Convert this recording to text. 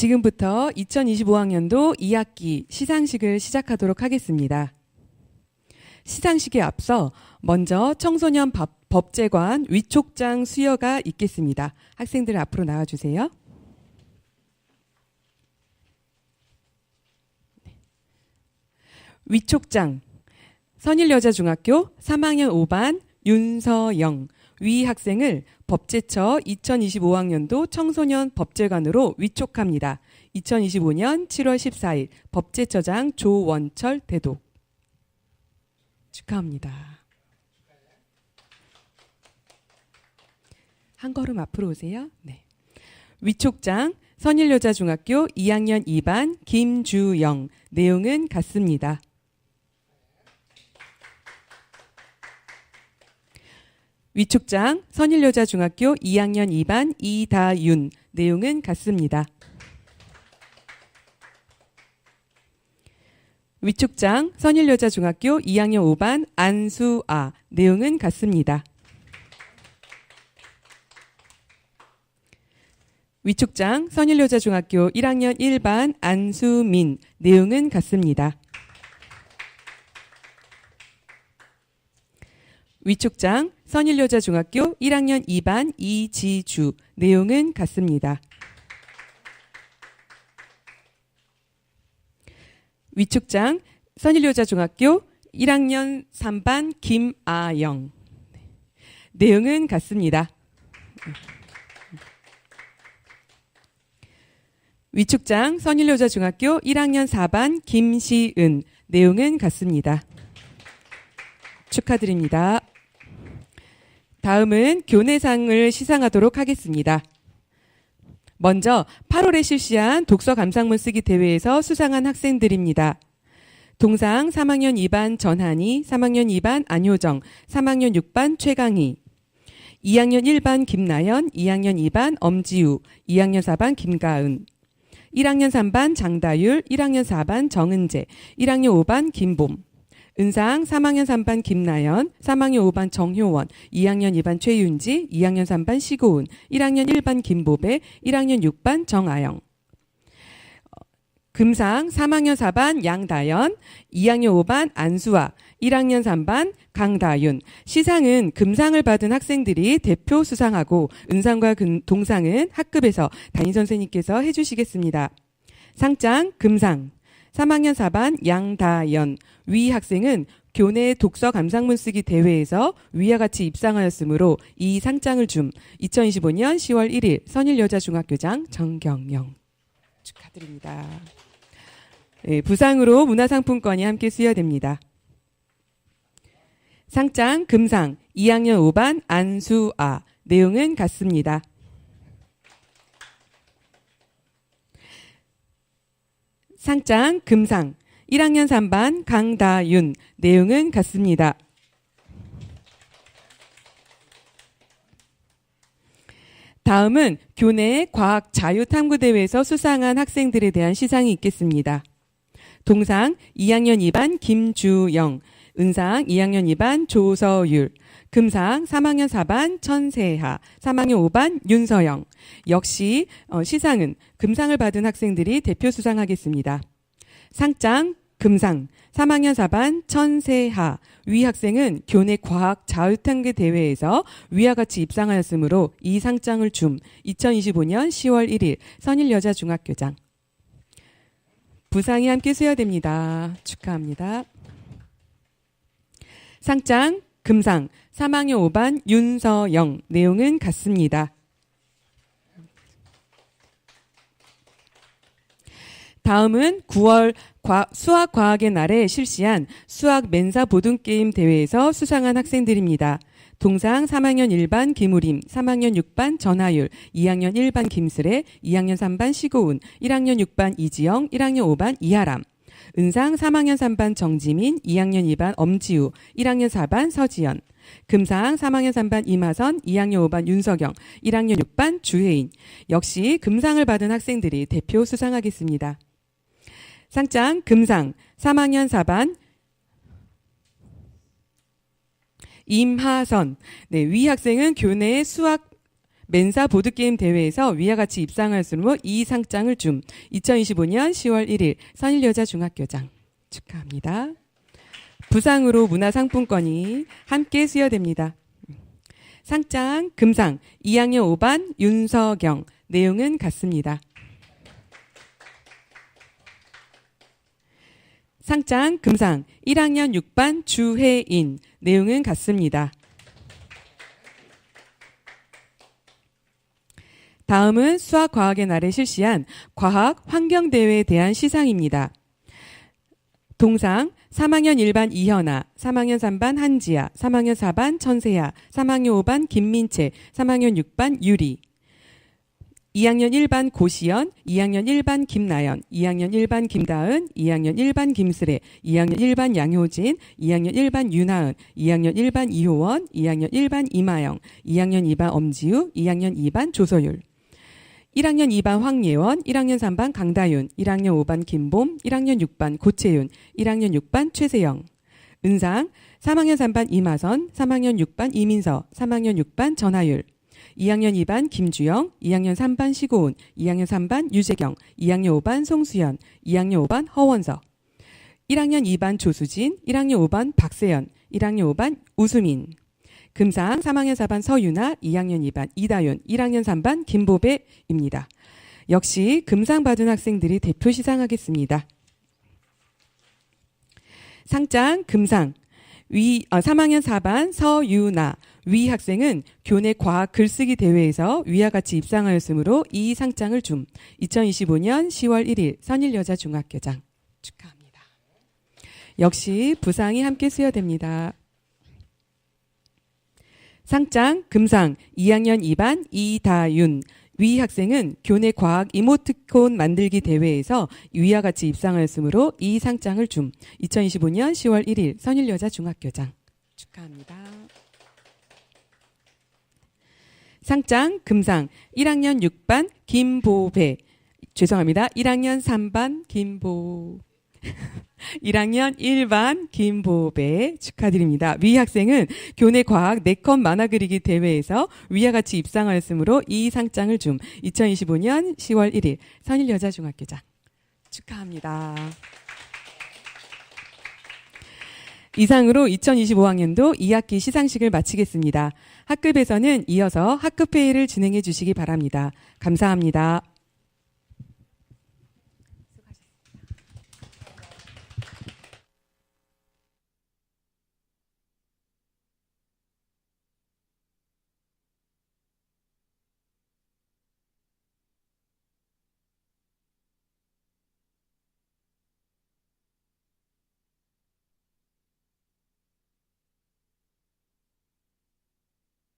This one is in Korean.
지금부터 2025학년도 2학기 시상식을 시작하도록 하겠습니다. 시상식에 앞서 먼저 청소년 법, 법제관 위촉장 수여가 있겠습니다. 학생들 앞으로 나와주세요. 위촉장 선일여자중학교 3학년 5반 윤서영 위 학생을 법제처 2025학년도 청소년 법제관으로 위촉합니다. 2025년 7월 14일 법제처장 조원철 대독 축하합니다. 한 걸음 앞으로 오세요. 네. 위촉장 선일여자중학교 2학년 2반 김주영 내용은 같습니다. 위촉장 선일여자중학교 2학년 2반 이다윤 내용은 같습니다. 위촉장 선일여자중학교 2학년 5반 안수아 내용은 같습니다. 위촉장 선일여자중학교 1학년 1반 안수민 내용은 같습니다. 위촉장 선일여자중학교 1학년 2반 이지주 내용은 같습니다. 위촉장 선일여자중학교 1학년 3반 김아영 내용은 같습니다. 위촉장 선일여자중학교 1학년 4반 김시은 내용은 같습니다. 축하드립니다. 다음은 교내상을 시상하도록 하겠습니다. 먼저 8월에 실시한 독서 감상문 쓰기 대회에서 수상한 학생들입니다. 동상 3학년 2반 전한이, 3학년 2반 안효정, 3학년 6반 최강희, 2학년 1반 김나연, 2학년 2반 엄지우, 2학년 4반 김가은, 1학년 3반 장다율, 1학년 4반 정은재, 1학년 5반 김봄, 은상 3학년 3반 김나연, 3학년 5반 정효원, 2학년 2반 최윤지, 2학년 3반 시고은, 1학년 1반 김보배, 1학년 6반 정아영. 금상 3학년 4반 양다연, 2학년 5반 안수아, 1학년 3반 강다윤. 시상은 금상을 받은 학생들이 대표 수상하고 은상과 동상은 학급에서 담임 선생님께서 해주시겠습니다. 상장 금상 3학년 4반 양다연 위 학생은 교내 독서 감상문 쓰기 대회에서 위와 같이 입상하였으므로 이 상장을 줌 2025년 10월 1일 선일여자중학교장 정경영 축하드립니다. 네, 부상으로 문화상품권이 함께 수여됩니다. 상장 금상 2학년 5반 안수아 내용은 같습니다. 상장 금상 1학년 3반 강다윤 내용은 같습니다. 다음은 교내 과학 자유 탐구 대회에서 수상한 학생들에 대한 시상이 있겠습니다. 동상 2학년 2반 김주영, 은상 2학년 2반 조서율, 금상 3학년 4반 천세하, 3학년 5반 윤서영. 역시 어, 시상은 금상을 받은 학생들이 대표 수상하겠습니다. 상장 금상 3학년 4반 천세하 위 학생은 교내 과학 자유탐구 대회에서 위와 같이 입상하였으므로 이 상장을 줌 2025년 10월 1일 선일여자중학교장 부상이 함께 수여됩니다. 축하합니다. 상장 금상 3학년 5반 윤서영 내용은 같습니다. 다음은 9월 수학 과학의 날에 실시한 수학 멘사 보등 게임 대회에서 수상한 학생들입니다. 동상 3학년 1반 김우림, 3학년 6반 전하율, 2학년 1반 김슬애, 2학년 3반 시고운, 1학년 6반 이지영, 1학년 5반 이하람. 은상 3학년 3반 정지민, 2학년 2반 엄지우, 1학년 4반 서지연. 금상 3학년 3반 이마선, 2학년 5반 윤석영, 1학년 6반 주혜인. 역시 금상을 받은 학생들이 대표 수상하겠습니다. 상장 금상 3학년 4반 임하선. 네, 위 학생은 교내 수학 멘사 보드게임 대회에서 위와 같이 입상할 수 있으므로 이 상장을 줌 2025년 10월 1일 선일여자 중학교장 축하합니다. 부상으로 문화상품권이 함께 수여됩니다. 상장 금상 2학년 5반 윤서경 내용은 같습니다. 상장 금상 1학년 6반 주혜인 내용은 같습니다. 다음은 수학과학의 날에 실시한 과학 환경대회에 대한 시상입니다. 동상 3학년 1반 이현아, 3학년 3반 한지아, 3학년 4반 천세야, 3학년 5반 김민채, 3학년 6반 유리, 2학년 1반 고시연, 2학년 1반 김나연, 2학년 1반 김다은, 2학년 1반 김슬애, 2학년 1반 양효진, 2학년 1반 윤하은, 2학년 1반 이효원, 2학년 1반 이마영, 2학년 2반 엄지우, 2학년 2반 조서율. 1학년 2반 황예원, 1학년 3반 강다윤, 1학년 5반 김봄, 1학년 6반 고채윤, 1학년 6반 최세영. 은상 3학년 3반 이마선, 3학년 6반 이민서, 3학년 6반 전하율. 2학년 2반 김주영, 2학년 3반 시고은, 2학년 3반 유재경, 2학년 5반 송수연, 2학년 5반 허원서. 1학년 2반 조수진, 1학년 5반 박세연, 1학년 5반 우수민. 금상 3학년 4반 서유나, 2학년 2반 이다윤, 1학년 3반 김보배입니다. 역시 금상 받은 학생들이 대표 시상하겠습니다. 상장 금상 위 어, 3학년 4반 서유나 위 학생은 교내 과학 글쓰기 대회에서 위와 같이 입상하였으므로 이 상장을 줌 2025년 10월 1일 선일여자 중학교장 축하합니다. 역시 부상이 함께 수여됩니다. 상장 금상 2학년 2반 이다윤. 위 학생은 교내 과학 이모티콘 만들기 대회에서 위와 같이 입상하였으므로 이 상장을 줌. 2025년 10월 1일 선일여자 중학교장. 축하합니다. 상장 금상 1학년 6반 김보배. 죄송합니다. 1학년 3반 김보 1학년 1반 김보배 축하드립니다. 위 학생은 교내 과학 네컷 만화 그리기 대회에서 위와 같이 입상하였으므로 이 상장을 줌 2025년 10월 1일 선일여자중학교장 축하합니다. 이상으로 2025학년도 2학기 시상식을 마치겠습니다. 학급에서는 이어서 학급회의를 진행해 주시기 바랍니다. 감사합니다.